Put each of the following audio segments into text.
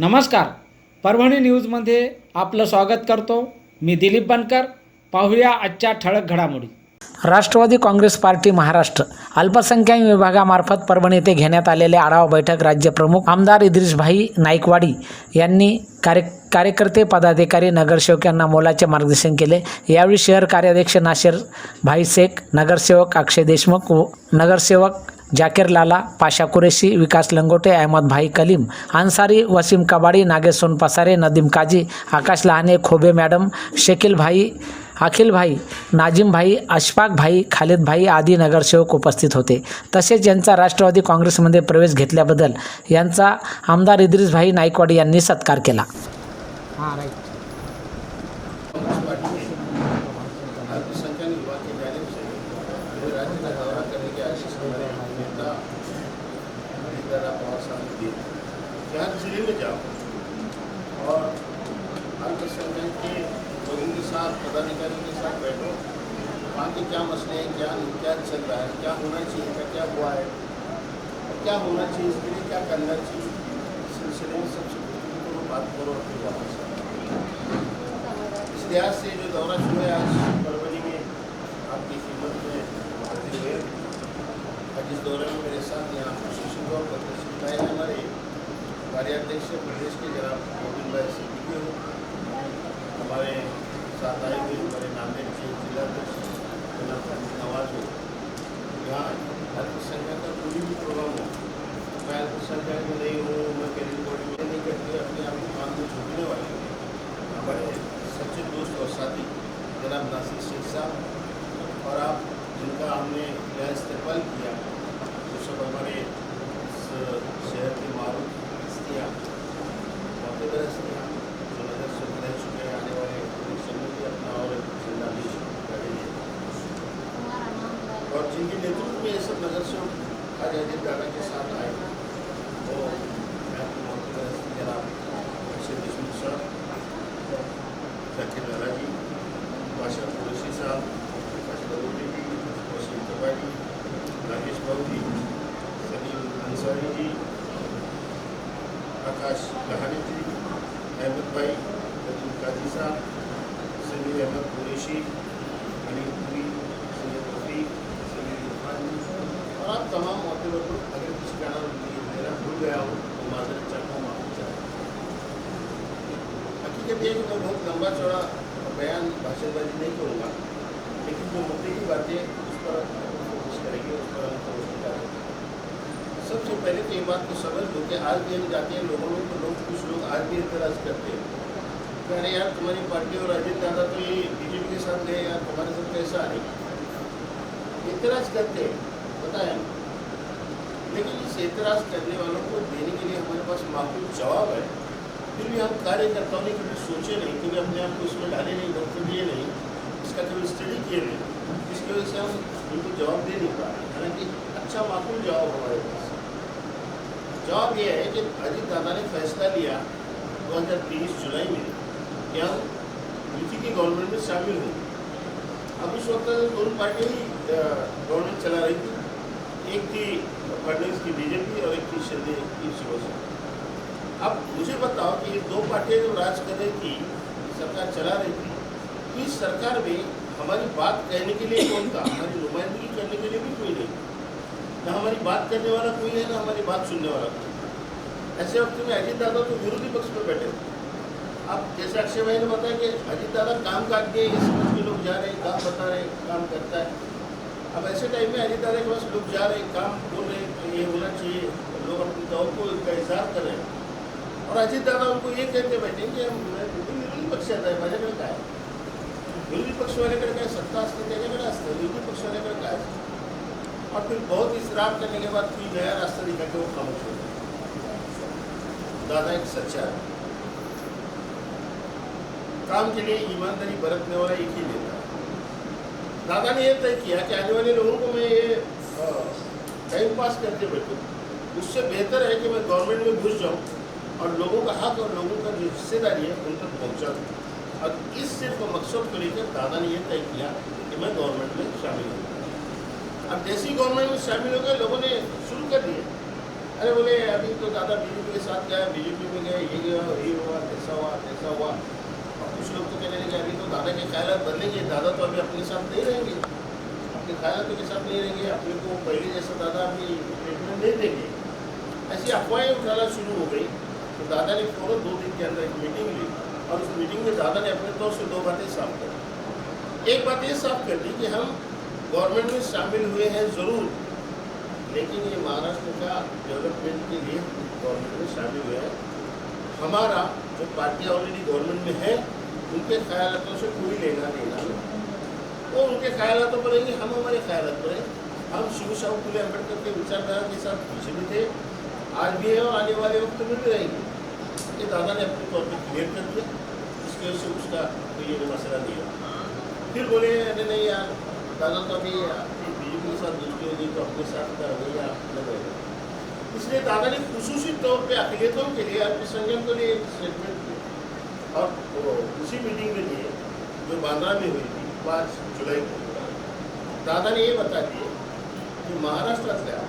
नमस्कार. परभणी न्यूजमध्ये आपलं स्वागत करतो. मी दिलीप बनकर. पाहूया आजच्या ठळक घडामोडी. Rashtravadi Congress party Maharashtra. अल्पसंख्याक विभागामार्फत परभणी येथे घेण्यात आलेले आढावा बैठक राज्यप्रमुख आमदार इद्रिशभाई नाईकवाडी यांनी कार्य कार्यकर्ते पदाधिकारी नगरसेवक यांना मोलाचे मार्गदर्शन केले. यावेळी शहर कार्याध्यक्ष नाशिर भाई शेख नगरसेवक अक्षय देशमुख व नगरसेवक जाकीर लाला पाशा कुरेशी विकास लंगोटे अहमद भाई कलीम अन्सारी वसीम कबाडी नागेश सोनपासारे नदीम काजी आकाश लहाने खोबे मॅडम शकील भाई अखिल भाई नाजिम भाई अशफाक भाई खालिद भाई आदी नगरसेवक उपस्थित होते. तसेच यांचा राष्ट्रवादी काँग्रेसमध्ये प्रवेश घेतल्याबद्दल यांचा आमदार इद्रिस भाई नाईकवाडी यांनी सत्कार केला. राज्य का दौरा करने के आशीष हमारे नेता दादा पवार साहब ने दिए कि हर ज़िले में जाओ और अल्पसंख्यक के लोगों के साथ पदाधिकारियों के साथ बैठो वहाँ के क्या मसले हैं क्या क्या चल रहा है क्या होना चाहिए क्या क्या हुआ है क्या होना चाहिए इसके लिए क्या करना चाहिए सिलसिले में सबसे गुरुत्वपूर्ण बात करो और फिर वापस इस लिहाज से जो दौरा शुरू है आज फरवरी में आपकी खिदमत में हाजिर हुए आज इस दौरे में मेरे साथ यहाँ शिक्षक और प्रदर्शित आए हमारे कार्याध्यक्ष प्रदेश के जनाब गोविंद भाई सिद्दीकी हो हमारे साथ आए हुए हमारे नांदेड़ के जिलाध्यक्ष जनाब हामिद नवाज़ हो यहाँ अल्पसंख्यक का कोई भी प्रोग्राम हो, मैं अल्पसंख्यक में नहीं हूँ, मैं कैरियर बॉडी में नहीं करते, अपने आप को काम में छूटने वाले। हमारे सच्चे दोस्त और साथी जनाब नासिर शेख साहब और आप जिनका हमने यहाँ इस्तेमाल किया वो सब हमारे शहर के मारूफ हस्तियाँ हस्तियाँ जो नज़र से रह चुके हैं आने वाले इलेक्शन में भी अपना और झंडा भी करेंगे और जिनके नेतृत्व में ये सब नज़र से आज अजीत दादा के साथ आए। वो हस्ती जनाब अक्षय जाकिर लाला जी बादशाह कुरैशी साहब कबाड़ी राकेश बाबू जी सलीम अंसारी जी आकाश लहानी जी अहमद भाई नदीम काजी साहब सलीम अहमद कुरैशी अली पुरी सैयद रफ़ीक सलीम इरफान और आप तमाम मौके पर अगर किसी कारण मेरा भूल गया हो तो माजरत चाहता हूँ, माफ़ी चाहता हूँ। हकीकत ये है कि मैं बहुत लंबा चौड़ा बयान भाषणबाजी नहीं करूँगा, लेकिन जो मुद्दे की बातें उस पर करेंगे उस पर हम सबसे पहले तो ये बात को समझ लो कि आज भी हम जाते हैं, लोगों में तो लोग कुछ लोग आज भी एतराज़ करते हैं। कि अरे यार, तुम्हारी पार्टी और अजीत दादा तो ये बीजेपी के साथ गए यार, तुम्हारे साथ कैसा आ रही एतराज़ करते हैं पता है लेकिन इस एतराज़ करने वालों को देने के लिए हमारे पास माकूल जवाब है। फिर भी हम कार्यकर्ताओं ने कभी सोचे नहीं, कभी अपने आप को इसमें डाले नहीं वक्त दिए नहीं, इसका कभी स्टडी किए नहीं। इसकी वजह से हम उनको जवाब दे नहीं पा रहे हालाँकि अच्छा माकूल जवाब हमारे पास। जवाब यह है कि अजीत दादा ने फैसला लिया दो हज़ार तेईस जुलाई में कि हम यूपी की गवर्नमेंट में शामिल होंगे। अब उस वक्त दोनों पार्टियाँ ही गवर्नमेंट चला रही थी। एक थी फडणवीस की बीजेपी और एक थी शिंदे की शिवसेना। अब मुझे बताओ कि ये दो पार्टियाँ जो राज कर रही थी, सरकार चला रही थी, इस सरकार में हमारी बात कहने के लिए कौन था? हमारी नुमाइंदगी करने के लिए भी कोई नहीं। ना हमारी बात करने वाला कोई है, ना हमारी बात सुनने वाला कोई है। ऐसे वक्त में अजीत दादा तो विरोधी पक्ष में बैठे अब जैसे अक्षय भाई ने बताया कि अजीत दादा काम काट के इस समझ के लोग जा रहे हैं, काम बता रहे हैं, काम करता है। अब ऐसे टाइम में अजीत दादा के पास लोग जा रहे हैं, काम बोल रहे हैं ये होना चाहिए। लोग अपनी दौर को का इजहार कर रहे हैं। और अजीत दादा उनको ये कहते बैठे कि हम विरोधी पक्षात आहे माझ्याकडे काय विरोधी पक्षवाल्याकडे काय सत्ता असते त्याच्याकडे असतं विरोधी पक्षवाल्याकडे काय और फिर बहुत इसरार करने के बाद फिर नया रास्ता दिखा के वो खामोश हो दादा एक सच्चा है। काम के लिए ईमानदारी बरतने वाला एक ही नेता है। दादा ने यह तय किया कि आने वाले लोगों को मैं ये टाइम पास करके बैठूँ। उससे बेहतर है कि मैं गवर्नमेंट में घुस जाऊँ और लोगों का हक और लोगों का जो हिस्सेदारी है उन तक पहुँचा दूँ। और इस सिर्फ़ को मकसद को लेकर दादा ने यह तय किया कि मैं गवर्नमेंट में शामिल हूँ अब जैसी गवर्नमेंट में शामिल हो गए, लोगों ने शुरू कर दिया। अरे बोले, अभी तो दादा बीजेपी के साथ गया बीजेपी में गए, ये गया, ये हुआ ऐसा हुआ ऐसा हुआ। और कुछ लोग तो कहने लगे, अभी तो दादा के ख्याल बदलेंगे, दादा तो अभी अपने साथ नहीं रहेंगे। अपने ख्याल के साथ नहीं रहेंगे, अपने को पहले जैसा दादा अभी ट्रीटमेंट नहीं देंगे। ऐसी अफवाहें उठाना शुरू हो गई। तो दादा ने फ़ौरन दो दिन के अंदर एक मीटिंग ली। और उस मीटिंग में दादा ने अपने तौर से दो बातें साफ़ कर। एक बात ये साफ़ कर दी कि हम गवर्नमेंट में शामिल हुए हैं ज़रूर, लेकिन ये महाराष्ट्र का डेवलपमेंट के लिए गवर्नमेंट में शामिल हुए हैं। हमारा जो पार्टियाँ ऑलरेडी गवर्नमेंट में है, उनके ख्यालों से कोई लेना देना नहीं। वो उनके ख्यालों पर रहेंगे, हम हमारे ख्याल पर हैं। हम शिव शाहू फुले अंबेडकर के विचारधारा के साथ पीछे भी थे आज भी है और आने वाले वक्त में भी रहेंगे। ये दादा ने अपने तौर पर क्लियर कर दिया। इसकी वजह से उसका कोई ये मसला नहीं है फिर बोले, अरे नहीं यार, दादा तो अभी बीजेपी के साथ दोस्ती होगी तो अपने साथ का रवैया अलग होगा इसलिए दादा ने खसूसी तौर पर अखिलेतों के लिए, अल्पसंख्यक के लिए एक स्टेटमेंट दिया और उसी मीटिंग के लिए, जो बांद्रा में हुई थी, पाँच जुलाई को, दादा ने ये बता दिए की महाराष्ट्रातल्या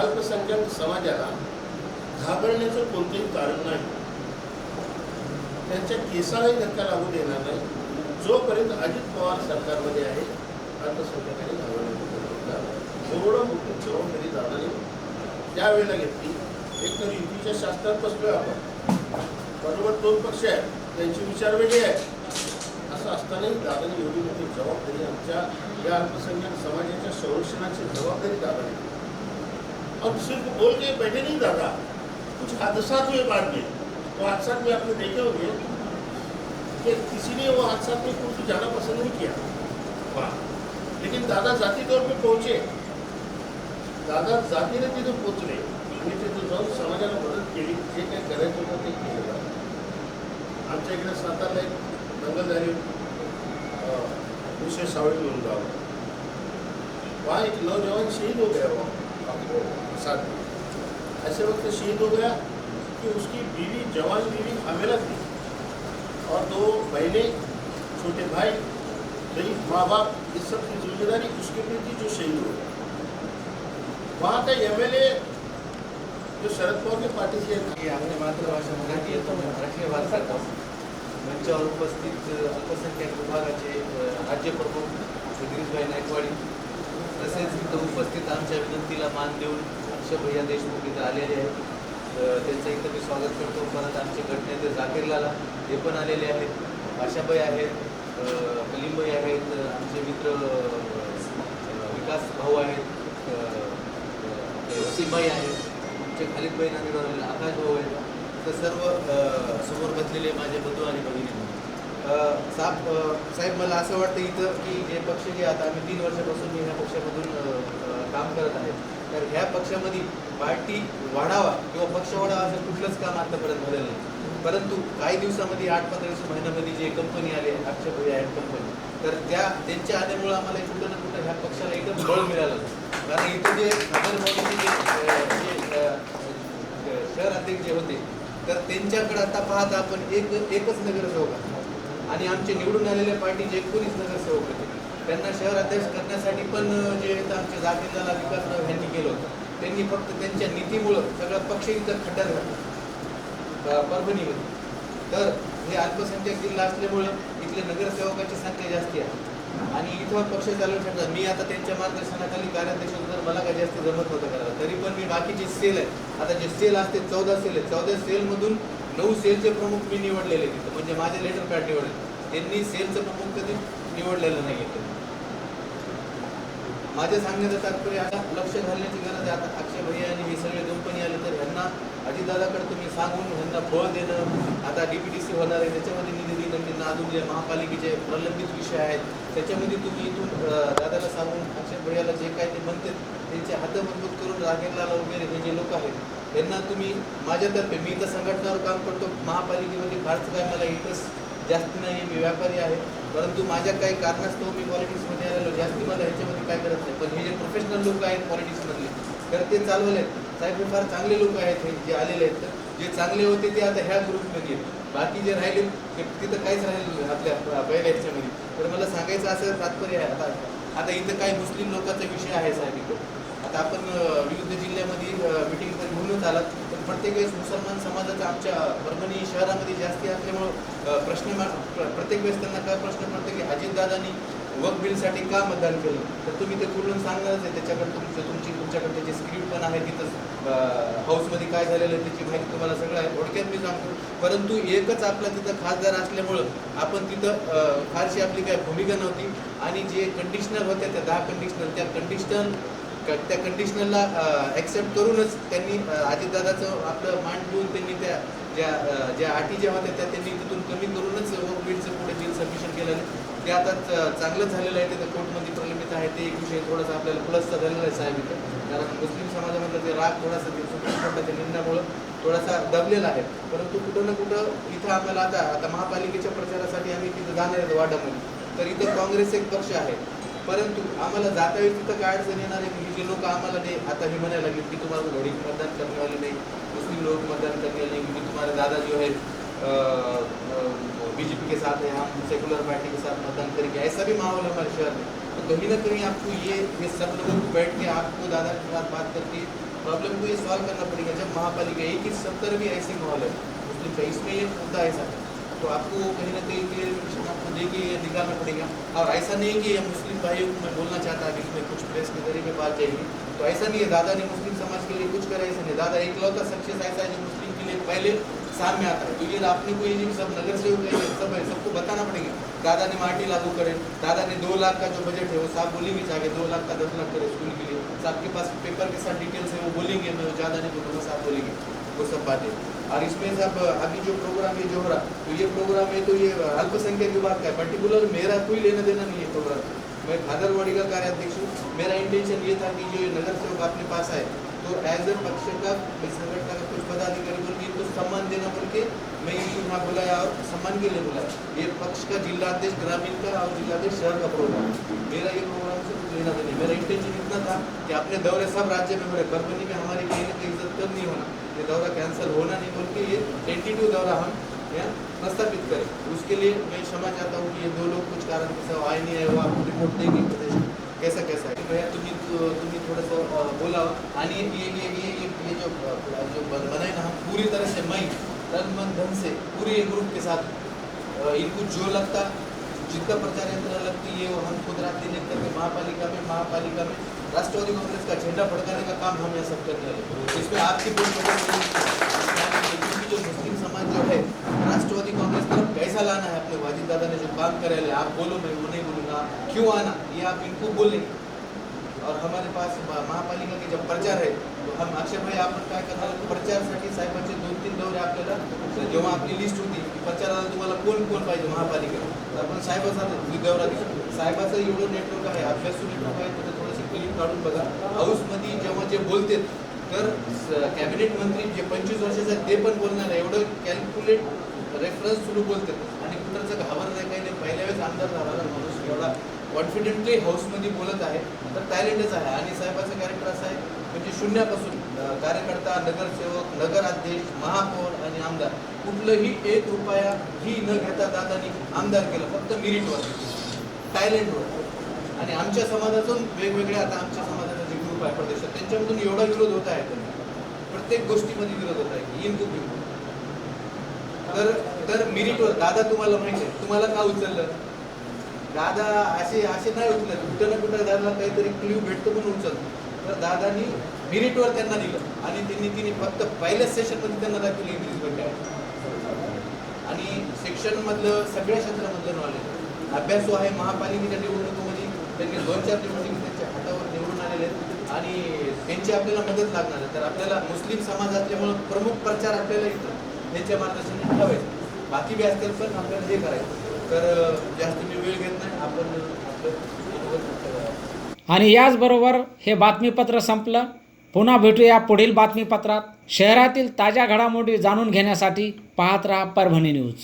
अल्पसंख्याक समाजाला घाबरण्याचं कोणतंही कारण नाही. त्यांच्या केसालाही धक्का लागू देणार नाही. जोपर्यंत अजित पवार सरकारमध्ये आहे आता घाबरण्याचं एवढं मोठी जबाबदारी दादाने त्यावेळेला घेतली. एक तर युतीच्या शास्त्रात बसलोय आपण. बरोबर दोन पक्ष आहेत. त्यांचे विचार वेगळे आहेत असं असतानाही दादाने एवढी मोठी जबाबदारी आमच्या या अल्पसंख्याक समाजाच्या संरक्षणाची जबाबदारी दादाने घेतली. और सिर्फ बोल के बैठे नहीं दादा. कुछ हादसा हुए बाद में। वो हादसा में आपने देखे होंगे कि किसी ने वो हादसा में कुछ जाना पसंद नहीं किया। वहाँ। लेकिन दादा जाती तौर पे पहुंचे। दादा जातीने तिथं पोचले आणि तिथं जाऊन समाजाला मदत केली जे काही करायचं होतं ते केलं आमच्या इकडे सातारला एक दंगलदारी अं, विशेष सावळी म्हणून गाव. वा वहाँ एक नौजवान शहीद हो गया वहाँ साथ में. ऐसे वक्त शहीद हो गया कि उसकी बीवी जवान बीवी हमेला थी। और दो बहने छोटे भाई गरीब माँ बाप इस सब की ज़िम्मेदारी उसके पे थी जो शहीद हो गया वहाँ का एम एल ए जो शरद पवार की पार्टी से आपली मातृभाषा मराठी येतो मराठी वाचतात मंचावर उपस्थित अल्पसंख्यक अल्पसंख्याक विभागाचे अ, राज्यप्रमुख जगदीशभाई नायकवाडी तसेच इथं उपस्थित आमच्या विनंतीला मान देऊन अक्षय भैया देशमुख इथं आलेले आहेत. त्यांचं इथं मी स्वागत करतो. परत आमचे गटनेते जाकीर लाला हे पण आलेले आहेत. आशाबाई आहेत कलिमबाई आहेत आमचे मित्र विकास भाऊ आहेत वसीमबाई आहेत आमचे खालिदबाई नांदेड आकाश भाऊ आहेत. तर सर्व समोर बसलेले माझे बंधू आणि भगिनी. अ, साहेब साहेब मला असं वाटतं इथं की जे पक्ष जे आता आम्ही तीन वर्षापासून मी ह्या पक्षामधून काम करत आहे तर ह्या पक्षामध्ये पार्टी वाढावा किंवा पक्ष वाढावा असं कुठलंच काम आतापर्यंत झालेलं नाही. परंतु काही दिवसामध्ये आठ पंधरा दिवस महिन्यामध्ये जे कंपनी आले आहे अक्षय भैया कंपनी तर त्या त्यांच्या आल्यामुळं आम्हाला कुठं ना कुठं ह्या पक्षाला एकदम बळ मिळालं. कारण इथं जे नगर जे शहर अध्यक्ष जे होते तर त्यांच्याकडे आता पाहता आपण एक एकच नगरसेवक आहे. आणि आमचे निवडून आलेल्या पार्टीचे एकोणीस नगरसेवक होते त्यांना शहर अध्यक्ष करण्यासाठी पण जे आमचे जागेला विकासराव यांनी केलं होतं. त्यांनी फक्त त्यांच्या नीतीमुळं सगळा पक्ष इथं खड्ड्यात घातला परभणीमध्ये. तर हे अल्पसंख्याक जिल्हा असल्यामुळं इथले नगरसेवकाची संख्या जास्ती आहे. आणि इथं पक्ष चालवण्यासाठी मी आता त्यांच्या मार्गदर्शनाखाली कार्याध्यक्ष जर मला काय जास्त जमत नव्हतं करायला. तरी पण मी बाकीचे सेल आहे आता जे सेल असते चौदा सेल आहे चौदा सेलमधून नऊ सेलचे प्रमुख मी निवडलेले तिथं म्हणजे माझे लेटर पॅड निवडले. त्यांनी सेलचं प्रमुख कधी निवडलेलं नाही आहे माझ्या सांगण्याचं तात्पर्य आता लक्ष घालण्याची गरज आहे. आता अक्षय भैया आणि हे सगळे कंपनी आले तर ह्यांना अजितदादाकडे तुम्ही सांगून ह्यांना फळ देणं आता डी पी टी सी होणार आहे त्याच्यामध्ये निधी देणं त्यांना अजून जे महापालिकेचे प्रलंबित विषय आहेत. त्याच्यामध्ये तुम्ही इथून दादाला सांगून अक्षय भैयाला जे काय ते म्हणतात त्यांचे हात मजबूत करून रागेरलाल वगैरे हे जे लोक आहेत त्यांना तुम्ही माझ्यातर्फे मी तर संघटनावर काम करतो महापालिकेमध्ये फारसं काय मला इंटरेस्ट जास्त नाही मी व्यापारी आहे. परंतु माझ्या काही कारणास्तव मी पॉलिटिक्समध्ये आलेलो जास्ती मला ह्याच्यामध्ये काय करत नाही. पण हे जे प्रोफेशनल लोक आहेत पॉलिटिक्समधले तर ते चालवले आहेत. साहेब हे फार चांगले लोक आहेत हे जे आलेले आहेत. तर जे चांगले होते ते आता ह्या ग्रुपमध्ये आहेत. बाकी जे राहिले ते तिथं काहीच राहिलेलं आपल्या पहिल्या ह्याच्यामध्ये. तर मला सांगायचं असं तात्पर्य आहे आता. आता इथं काही मुस्लिम लोकांचा विषय आहे साहेब इथं. आता आपण विविध जिल्ह्यामध्ये मिटिंग घेऊनच तर प्रत्येक वेळेस मुसलमान समाजाचा आमच्या परभणी शहरामध्ये जास्ती असल्यामुळं प्रश्न प्रत्येक वेळेस त्यांना काय प्रश्न पडतो की अजितदादांनी वक बिलसाठी का मतदान केलं? तर तुम्ही ते कुठून सांगणारच आहे. त्याच्याकडे तुमचं तुमची तुमच्याकडे त्याची स्क्रिप्ट पण आहे. तिथं हाऊसमध्ये काय झालेलं आहे त्याची माहिती तुम्हाला सगळं आहे. थोडक्यात मी सांगतो परंतु एकच आपला तिथं खासदार असल्यामुळं आपण तिथं फारशी आपली काय भूमिका नव्हती. आणि जे कंडिशनर होत्या त्या दहा कंडिशनर त्या कंडिशनर त्या कंडिशनरला ॲक्सेप्ट करूनच त्यांनी अ, अजितदादाचं आपलं मान ठेवून त्यांनी त्या ज्या ज्या अटी ज्या होत्या त्या त्यांनी तिथून कमी करूनच वर्क पुढे बिल सबमिशन केलं. आहे. ते आता च- चांगलंच झालेलं आहे त्याचं कोर्टमध्ये प्रलंबित आहे ते एक विषय थोडासा आपल्याला प्लसचा झालेला आहे साहेब इथं. कारण मुस्लिम समाजामधला ते राग थोडासा ते सुप्रीम कोर्टाच्या निर्णयामुळं थोडासा दबलेला आहे. परंतु कुठं ना कुठं इथं आम्हाला आता आता महापालिकेच्या प्रचारासाठी आम्ही तिथं जाणार आहेत वाडामध्ये तर इथं काँग्रेस एक पक्ष आहे. परंतु आम्हाला जाता तिथं काय अडचण येणार आहे? की जे लोक आम्हाला ते आता हे म्हणायला लागले की तुम्हाला घडी मतदान करने वाले नाही, मुस्लिम लोग मतदान करने वाले क्योंकि तुम्हारे दादा जो है बीजेपी के साथ है हम सेकुलर पार्टी के साथ मतदान करेंगे ऐसा भी माहौल है हमारे शहर में. तो कहीं ना कहीं आपको ये ये सब लोगों को बैठ के आपको दादा के साथ बात करके प्रॉब्लम को ये सॉल्व करना पड़ेगा। जब महापालिका एक ही सत्तर भी ऐसे माहौल है, मुस्लिम का इसमें ये मुद्दा ऐसा है। तो आपको कहीं ना कहीं क्लियर आपको ये निकालना पड़ेगा। और ऐसा नहीं कि मुस्लिम भाइयों को मैं बोलना चाहता कि इसमें कुछ प्रेस के ज़रिए में बात जाएगी तो ऐसा नहीं है दादा ने मुस्लिम समाज के लिए कुछ करा, ऐसा नहीं। दादा एकलौता सक्सेस ऐसा है जो मुस्लिम के लिए पहले सामने आता है। तो ये आपने को ये जो सब नगर ये सब है, सबको बताना पड़ेगा। दादा ने माटी लागू करे दादा ने दो लाख का जो बजट है वो साहब बोलेंगे जाके, दो लाख का, दस लाख करे स्कूल के लिए। तो आपके पास पेपर के साथ डिटेल्स है, वो बोलेंगे, मैं ज़्यादा नहीं बोलूँगा, साहब बोलेंगे। वो सब बातें। और इसमें सब, अभी जो प्रोग्राम ये जो हो रहा तो ये प्रोग्राम है तो ये अल्पसंख्यक विभाग का है। पर्टिकुलर मेरा कोई लेना देना नहीं है प्रोग्राम मैं भादरवाड़ी का कार्याध्यक्ष हूँ। मेरा इंटेंशन ये था कि जो ये नगर सेवक अपने पास आए तो एज ए पक्ष का संगठन का कुछ पदाधिकारी बोल के इनको सम्मान देना बोल के मैं इनको यहाँ बुलाया और सम्मान के लिए बुलाया। ये पक्ष का जिलाध्यक्ष, ग्रामीण का और जिलाध्यक्ष शहर का प्रोग्राम मेरा ये प्रोग्राम से कुछ लेना देना मेरा इंटेंशन इतना था कि अपने दौरे सब राज्य में हो रहे। परभनी में हमारे कहीं ना कहीं कम नहीं होना। ये दौरा कैंसिल होना नहीं बोल के ये टेंटेटिव दौरा हम यहाँ प्रस्तावित करें। उसके लिए मैं क्षमा चाहता हूँ कि ये दो लोग कुछ कारण से आए नहीं आए वो आपको रिपोर्ट देंगे प्रदेश कैसा कैसा आहे भैया तुम्ही तुम्ही थोडंसं अ, बोलावं आणि ये ये ये ये जो जो बनाए ना हम पूरी तरह से मई तन मन धन से पूरे ये ग्रुप के साथ इनको जो लगता जितना प्रचार यंत्रणा लगती है वो हम खुद रात दिन एक करके महापालिका में महापालिका में राष्ट्रवादी कांग्रेस का झंडा फड़काने का काम हम यहाँ सब कर रहे हैं। इसमें आपकी बहुत जो मुस्लिम समाज जो है, राष्ट्रवादी कांग्रेस तरफ़ कैसा लाना है अपने वाजिद दादा ने जो काम करे आप बोलो, मैं वो नहीं क्यों आना? ये आप इनको बोलेंगे और हमारे पास महापालिका के जब प्रचार है तो हम अक्षय भाई आपण काय करणार दोन तीन दौरे आपल्याला जेव्हा आपली लिस्ट होती प्रचाराला तुम्हाला कोण पाहिजे महापालिकेला तर आपण साहेबाचा दौरा साहेबाचं एवढं नेटवर्क आहे नेटवर्क आहे काढून बघा. हाऊसमध्ये जेव्हा जे बोलते तर कॅबिनेट मंत्री जे पंचवीस वर्षाचे ते पण बोलणार आहे एवढं कॅल्क्युलेट रेफरन्स सुरू बोलतात आणि कुठंचं घाबर नाही काही नाही. पहिल्या वेळेस आमदार झाला माणूस एवढा कॉन्फिडेंटली हाऊसमध्ये बोलत आहे. तर टॅलेंटच आहे. आणि साहेबाचं कॅरेक्टर असं आहे म्हणजे शून्यापासून कार्यकर्ता नगरसेवक नगराध्यक्ष महापौर आणि आमदार. कुठलंही एक रुपया ही न घेता दादानी आमदार केलं फक्त मिरिटवर टॅलेंटवर आणि आमच्या समाजातून वेगवेगळे आता आमच्या समाजाचा जे ग्रुप आहे प्रदेशात त्यांच्यामधून एवढा विरोध होत आहे प्रत्येक गोष्टीमध्ये विरोध होत आहे. की इन तर तर मिरिटवर दादा तुम्हाला माहिती आहे तुम्हाला का उचललं? दादा असे असे नाही उचलत. कुठं ना कुठं दादाला काहीतरी क्ल्यू भेटतो म्हणून उचलतो. तर दादानी मिरिटवर त्यांना दिलं. आणि त्यांनी तिने फक्त पहिल्याच सेशनमध्ये त्यांना दाखवली इंग्लिश भेट आहे. आणि शिक्षणमधलं सगळ्या क्षेत्रामधलं नॉलेज अभ्यासू आहे महापालिकेच्या निवडणूक त्यांनी दोन चार दिवस त्यांच्या हातावर निवडून आलेले आहेत आणि त्यांची आपल्याला मदत लागणार आहे. तर आपल्याला मुस्लिम समाज असल्यामुळं प्रमुख प्रचार आपल्याला इथं त्यांच्या मार्गदर्शन ठेवायचं बाकी बी असतील पण आपल्याला हे करायचं तर जास्त मी वेळ घेत नाही. आपण आपलं आणि याचबरोबर हे बातमीपत्र संपलं. पुन्हा भेटूया पुढील बातमीपत्रात. शहरातील ताज्या घडामोडी जाणून घेण्यासाठी पाहत राहा परभणी न्यूज.